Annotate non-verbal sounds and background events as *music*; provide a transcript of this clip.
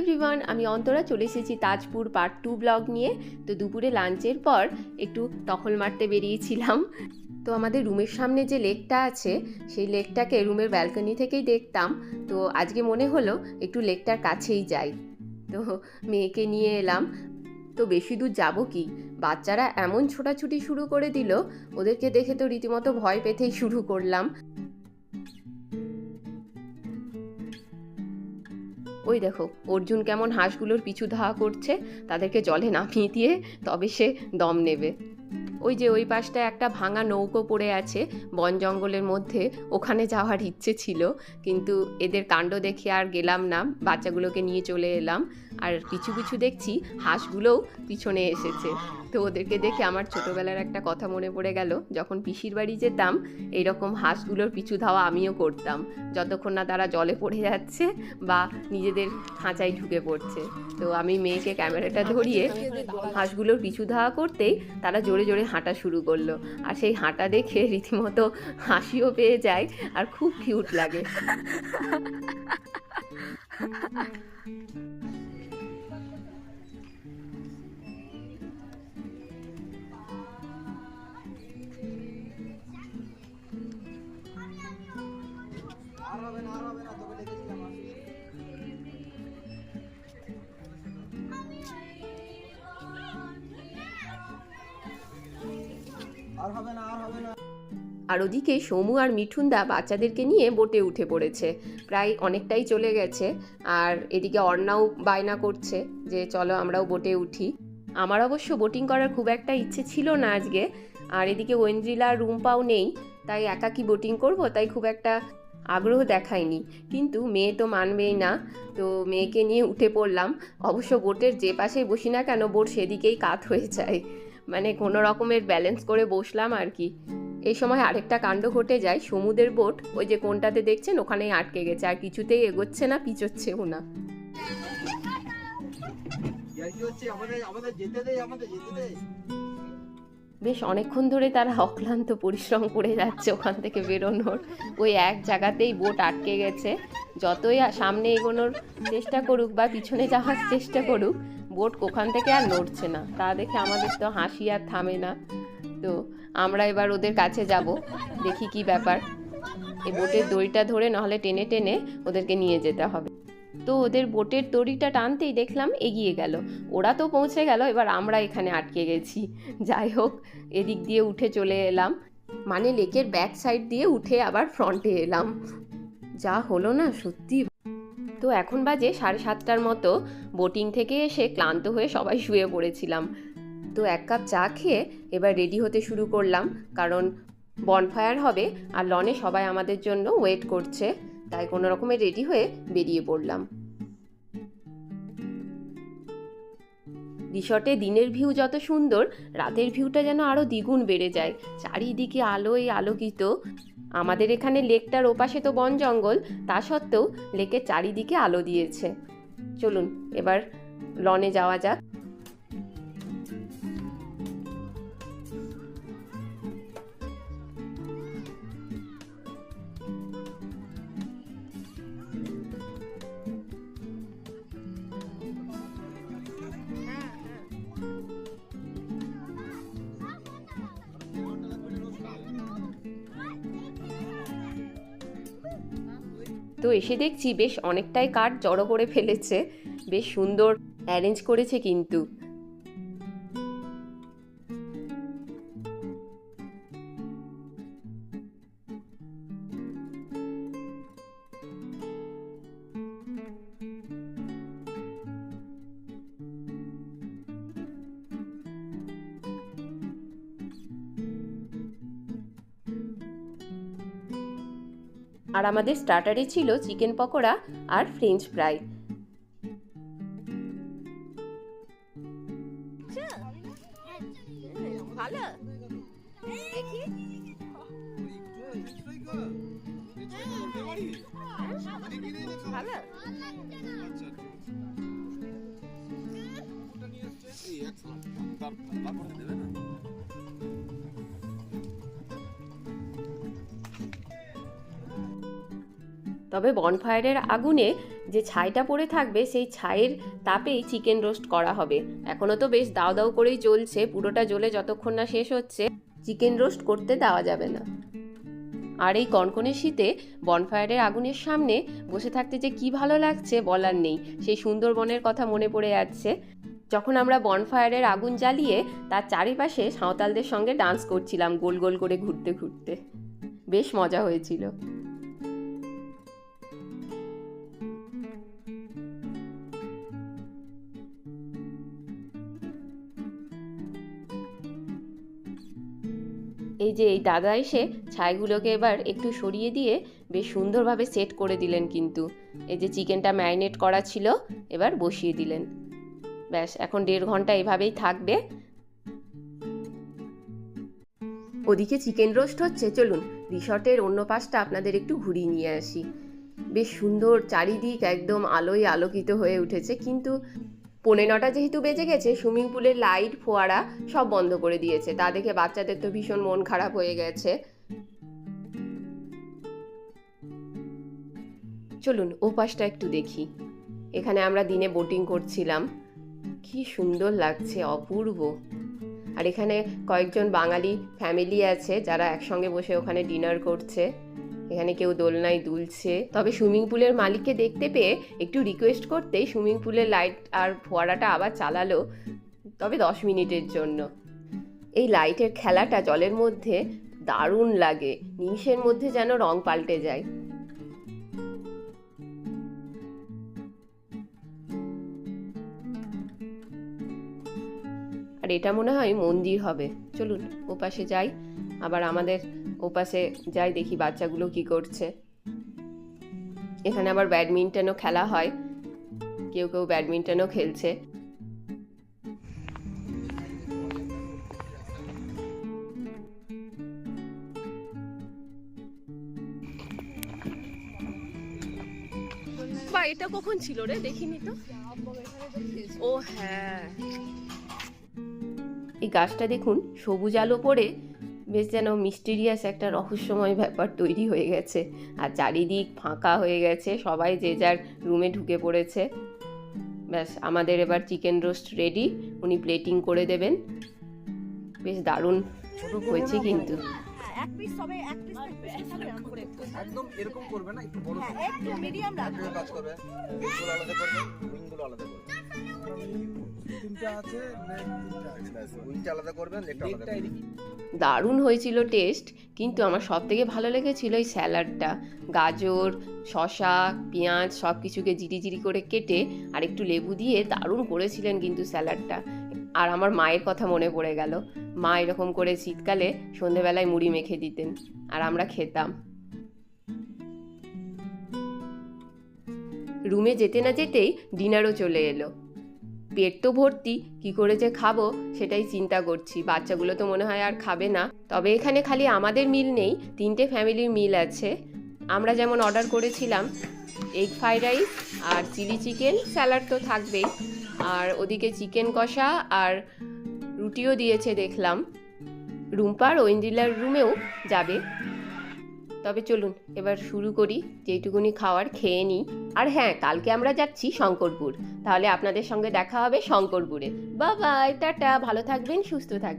Everyone আমি অন্তরা চলে এসেছি তাজপুর পার্ট টু ব্লগ নিয়ে। তো দুপুরে লাঞ্চের পর একটু টহল মারতে বেরিয়েছিলাম। তো আমাদের রুমের সামনে যে লেকটা আছে, সেই লেকটাকে রুমের ব্যালকনি থেকেই দেখতাম। তো আজকে মনে হলো একটু লেকটার কাছেই যাই। তো মেয়েকে নিয়ে এলাম। তো বেশি দূর যাব কি? বাচ্চারা এমন ছোটাছুটি শুরু করে দিল, ওদেরকে দেখে তো রীতিমতো ভয় পেতেই শুরু করলাম। ওই দেখো, অর্জুন কেমন হাঁসগুলোর পিছু ধাওয়া করছে, তাদেরকে জলে নামিয়ে দিয়ে তবে সে দম নেবে। ওই যে ওই পাশটায় একটা ভাঙা নৌকো পড়ে আছে, বন জঙ্গলের মধ্যে, ওখানে যাওয়ার ইচ্ছে ছিল, কিন্তু এদের কাণ্ড দেখে আর গেলাম না, বাচ্চাগুলোকে নিয়ে চলে এলাম। আর কিছু কিছু দেখছি হাঁসগুলোও পিছনে এসেছে। তো ওদেরকে দেখে আমার ছোটোবেলার একটা কথা মনে পড়ে গেল, যখন পিসির বাড়ি যেতাম, এইরকম হাঁসগুলোর পিছু ধাওয়া আমিও করতাম। যতক্ষণ না তারা জলে পড়ে যাচ্ছে বা নিজেদের খাঁচায় ঢুকে পড়ছে। তো আমি মেয়েকে ক্যামেরাটা ধরিয়ে হাঁসগুলোর পিছু ধাওয়া করতেই তারা জোরে জোরে হাঁটা শুরু করল। আর সেই হাঁটা দেখে রীতিমতো হাসিও পেয়ে যায় আর খুব কিউট লাগে। *laughs* আর ওদিকে সমু আর মিঠুনদা বাচ্চাদেরকে নিয়ে বোটে উঠে পড়েছে। প্রায় অনেকটাই চলে গেছে। আর এদিকে অর্ণাও বায়না করছে যে, চলো আমরাও বোটে উঠি। আমার অবশ্য বোটিং করার খুব একটা ইচ্ছে ছিল না আজকে। আর এদিকে আর রুম্পাও নেই, তাই একা কি বোটিং করব, তাই খুব একটা আগ্রহ দেখায়নি। কিন্তু মেয়ে তো মানবেই না, তো মেয়েকে নিয়ে উঠে পড়লাম। অবশ্য বোটের যে পাশেই বসি না কেন, বোট সেদিকেই কাত হয়ে যায়। মানে কোনো রকমের ব্যালেন্স করে বসলাম আর কি। এই সময় আরেকটা কাণ্ড ঘটে যায় সমুদ্রের বোট, ওই যে কোনটাতে দেখছেন? ওখানেই আটকে গেছে, আর কিছুতেই এগোচ্ছে না পিছোচ্ছেও না। বেশ, অনেকক্ষণ ধরে তারা অক্লান্ত পরিশ্রম করে যাচ্ছে ওখান থেকে বেরোনোর। ওই এক জায়গাতেই বোট আটকে গেছে। যতই সামনে এগোনোর চেষ্টা করুক বা পিছনে যাওয়ার চেষ্টা করুক বোট ওখান থেকে আর নড়ছে না। তা দেখে আমাদের তো হাসি আর থামে না। তো আমরা এবার ওদের কাছে যাব, দেখি কি ব্যাপার। এই বোটের দড়িটা ধরে নাহলে টেনে টেনে ওদেরকে নিয়ে যেতে হবে। তো ওদের বোটের দড়িটা টানতেই দেখলাম এগিয়ে গেল। ওরা তো পৌঁছে গেল, এবার আমরা এখানে আটকে গেছি। যাই হোক, এদিক দিয়ে উঠে চলে এলাম। মানে লেকের ব্যাক সাইড দিয়ে উঠে আবার ফ্রন্টে এলাম। যা হলো না সত্যি তো এখন বাজে সাড়ে সাতটার মতো। বোটিং থেকে এসে ক্লান্ত হয়ে সবাই শুয়ে পড়েছিলাম। তো এক কাপ চা খেয়ে এবার রেডি হতে শুরু করলাম। কারণ বনফায়ার হবে আর লনে সবাই আমাদের জন্য ওয়েট করছে। তাই কোনো রকমে রেডি হয়ে বেরিয়ে পড়লাম। রিসর্টে দিনের ভিউ যত সুন্দর, রাতের ভিউটা যেন আরও দ্বিগুণ বেড়ে যায়। চারিদিকে আলোয় আলোকিত। আমাদের এখানে লেকটার ওপাশে তো বন জঙ্গল, তা সত্ত্বেও লেকের চারিদিকে আলো দিয়েছে। চলুন, এবার লনে যাওয়া যাক। তো এসে দেখছি বেশ অনেকটাই কাঠ জড়ো করে ফেলেছে। বেশ সুন্দর অ্যারেঞ্জ করেছে কিন্তু। আর আমাদের স্টার্টারে ছিল চিকেন পকোড়া আর ফ্রেঞ্চ ফ্রাই। ভালো। তবে বনফায়ারের আগুনে যে ছাইটা পড়ে থাকবে, সেই ছাইয়ের তাপেই চিকেন রোস্ট করা হবে। এখনও তো বেশ দাও দাও করেই জ্বলছে, পুরোটা জ্বলে যতক্ষণ না শেষ হচ্ছে চিকেন রোস্ট করতে দেওয়া যাবে না। আর এই কনকনে শীতে বনফায়ারের আগুনের সামনে বসে থাকতে যে কি ভালো লাগছে বলার নেই। সেই সুন্দরবনের কথা মনে পড়ে যাচ্ছে। যখন আমরা বনফায়ারের আগুন জ্বালিয়ে তার চারিপাশে সাঁওতালদের সঙ্গে ডান্স করছিলাম গোল গোল করে ঘুরতে ঘুরতে। বেশ মজা হয়েছিল। যে এই দাদা এসে ছাইগুলোকে এবার একটু সরিয়ে দিয়ে বেশ সুন্দরভাবে সেট করে দিলেন কিন্তু। এই যে চিকেনটা ম্যারিনেট করা ছিল, এবার বসিয়ে দিলেন। ব্যাস, এখন দেড় ঘণ্টা এভাবেই থাকবে। ওদিকে চিকেন রোস্ট হচ্ছে, চলুন রিসর্টের অন্য পাশটা আপনাদের একটু ঘুরিয়ে নিয়ে আসি। বেশ সুন্দর চারিদিক একদম আলোয় আলোকিত হয়ে উঠেছে, কিন্তু পৌনে নটা যেহেতু বেজে গেছে, সুইমিং পুলের লাইট, ফোয়ারা সব বন্ধ করে দিয়েছে। তা দেখে বাচ্চাদের তো ভীষণ মন খারাপ হয়ে গেছে। চলুন ও পাশটা একটু দেখি। এখানে আমরা দিনে বোটিং করছিলাম। কি সুন্দর লাগছে, অপূর্ব। আর এখানে কয়েকজন বাঙালি ফ্যামিলি আছে যারা একসঙ্গে বসে ওখানে ডিনার করছে। এখানে কেউ দোলনায় দুলছে। তবে সুইমিং পুলের মালিককে দেখতে পেয়ে একটু রিকোয়েস্ট করতেই সুইমিং পুলের লাইট আর ফোয়ারাটা আবার চালালো, তবে দশ মিনিটের জন্য। এই লাইটের খেলাটা জলের মধ্যে দারুণ লাগে, নিমিষের মধ্যে যেন রং পাল্টে যায়। আর এটা মনে হয় মন্দির হবে। চলুন, ওপাশে যাই। আবার আমাদের ওপাশে যাই, দেখি বাচ্চাগুলো কি করছে। এখানে আবার ব্যাডমিন্টনও খেলা হয়। কেউ কেউ ব্যাডমিন্টনও খেলছে। এটা কখন ছিল রে? দেখিনি তো? ও হ্যাঁ। এই গাছটা দেখুন সবুজ আলো পড়ে বেশ যেন মিস্টিরিয়াস একটা রহস্যময় ব্যাপার তৈরি হয়ে গেছে। আর চারিদিক ফাঁকা হয়ে গেছে সবাই যে যার রুমে ঢুকে পড়েছে। ব্যাস আমাদের এবার চিকেন রোস্ট রেডি উনি প্লেটিং করে দেবেন। বেশ দারুণ হয়েছে কিন্তু। এক পিস সবে এক পিস একদম এরকম করবে না একটু বড় হ্যাঁ একটু মিডিয়াম রাখো করে কাজ করবে। আলাদা করবে উইংগুলো আলাদা করবে। তিনটা আছে উইংটা আলাদা করবেন লেগটা আলাদা দারুণ হয়েছিল টেস্ট কিন্তু আমার সব থেকে ভালো লেগেছিল এই স্যালাডটা। গাজর শশা পেঁয়াজ সব কিছুকে জিরি জিরি করে কেটে আর একটু লেবু দিয়ে দারুণ করেছিলেন কিন্তু স্যালাডটা। আর আমার মায়ের কথা মনে পড়ে গেল। মা এরকম করে শীতকালে সন্ধেবেলায় মুড়ি মেখে দিতেন আর আমরা খেতাম। রুমে যেতে না যেতেই ডিনারও চলে এলো। পেট তো ভর্তি, কি করে যে খাব সেটাই চিন্তা করছি। বাচ্চাগুলো তো মনে হয় আর খাবে না। তবে এখানে খালি আমাদের মিল নেই, তিনটে ফ্যামিলির মিল আছে। আমরা যেমন অর্ডার করেছিলাম এগ ফ্রাইড রাইস আর চিলি চিকেন স্যালাড তো থাকবেই। আর ওদিকে চিকেন কষা আর রুটিও দিয়েছে দেখলাম। রুম্পার ঐন্দ্রিলার রুমেও যাবে। তবে চলুন, এবার শুরু করি যেটুকুনি খাওয়ার খেয়ে নিই। আর হ্যাঁ কালকে আমরা যাচ্ছি শঙ্করপুর। তাহলে আপনাদের সঙ্গে দেখা হবে শঙ্করপুরে। বাবাই টাটা, ভালো থাকবেন, সুস্থ থাকবেন।